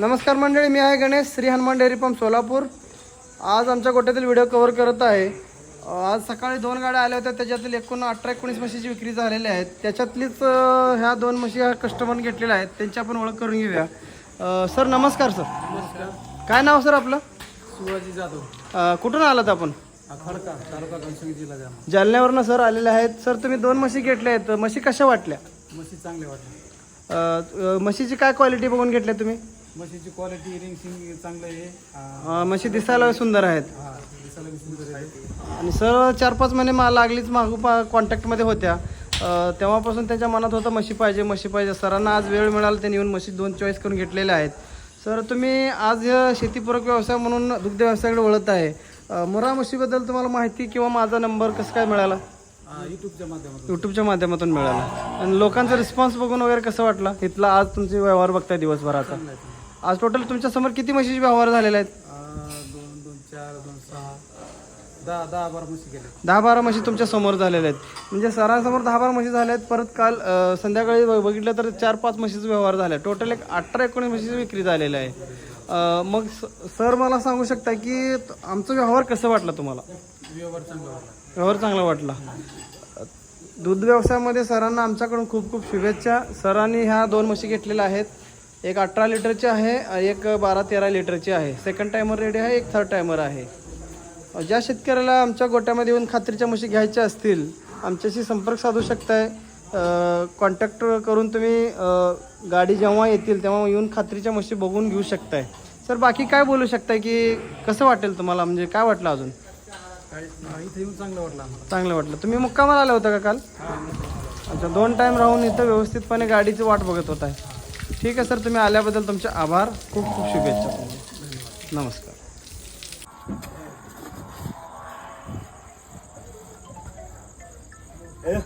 नमस्कार मंडळी मी आहे गणेश श्री हनुमान डेअरी पंप सोलापूर. आज आमच्या गोट्यातील व्हिडिओ कव्हर करत आहे. आज सकाळी दोन गाड्या आल्या होत्या त्याच्यातील एकूण अठरा एकोणीस म्हशीची विक्री झालेल्या आहेत. त्याच्यातलीच ह्या दोन म्हशी ह्या कस्टमरने घेतलेल्या आहेत त्यांची आपण ओळख करून घेऊया. सर नमस्कार सर. नमस्कार. काय नाव सर आपलं? शिवाजी जाधव. कुठून आलात आपण? जालन्यावरनं सर आलेले आहेत. सर तुम्ही दोन म्हशी घेतल्या आहेत. म्हशी कशा वाटल्या? म्हशी चांगले वाटले अं, अं, म्हशीची काय क्वालिटी बघून घेतल्या तुम्ही? म्हशीची क्वालिटी रिंग सिंग चांगलं आहे. अं, म्हशी दिसायला सुंदर आहेत. हा, दिसायला बी सुंदर आहे आणि सर चार पाच महिने मा लागलीच मागू पा कॉन्टॅक्टमध्ये होत्या. अ, तेव्हापासून त्यांच्या मनात होतं म्हशी पाहिजे म्हशी पाहिजे. सरांना आज वेळ मिळाला त्यांनी येऊन म्हशी दोन चॉईस करून घेतलेल्या आहेत. सर तुम्ही आज अ, शेतीपूरक व्यवसाय म्हणून दुग्ध व्यवसायाकडे वळत आहे. अ, मुरा म्हशीबद्दल तुम्हाला माहिती किंवा माझा नंबर कसं काय मिळाला? हा, युट्यूबच्या माध्यमातून. यूट्यूबच्या माध्यमातून मिळाला. आणि लोकांचा रिस्पॉन्स बघून वगैरे कसं वाटला? इथला आज तुमचे व्यवहार बघताय दिवसभराचा. चांगलं आहे. आज टोटल तुमच्यासमोर किती म्हशीचे व्यवहार झालेले आहेत? दोन दोन चार दोन सहा दहा दहा बारा म्हशी गेले दहा बारा म्हशी तुमच्यासमोर झालेल्या आहेत. म्हणजे सरांसमोर दहा बारा म्हशी झाल्या आहेत परत काल अं, संध्याकाळी ब- बघितलं तर चार पाच म्हशीचा व्यवहार झाला आहे टोटल एक अठरा एकोणीस म्हशीची विक्री झालेली आहे. अं, मग स- सर मला सांगू शकता की त- आमचा व्यवहार कसं वाटला तुम्हाला? व्यवहार चांगला वाटला. व्यवहार चांगला वाटला. दूध व्यवसायामध्ये सरांना आमच्याकडून खूप खूप शुभेच्छा. सरांनी ह्या दोन म्हशी घेतलेल्या आहेत. एक अठरा लिटरची आहे एक बारा तेरा लिटरची आहे. सेकंड टायमर रेडी आहे एक थर्ड टायमर आहे. ज्या शेतकऱ्याला आमच्या गोट्यामध्ये येऊन खात्रीच्या म्हशी घ्यायच्या असतील आमच्याशी संपर्क साधू शकताय. कॉन्टॅक्ट करून तुम्ही गाडी जेव्हा येतील तेव्हा येऊन खात्रीच्या म्हशी बघून घेऊ शकताय. सर बाकी काय बोलू शकताय की कसं वाटेल तुम्हाला? म्हणजे काय वाटलं अजून? काय इथे येऊन चांगलं वाटलं चांगलं वाटलं. तुम्ही मुक्कामाला आला होता का काल? अच्छा दोन टाईम राहून इथं व्यवस्थितपणे गाडीची वाट बघत होता ठीक आहे सर तुम्ही आल्याबद्दल तुमचे आभार. खूप खूप शुभेच्छा नमस्कार. ए,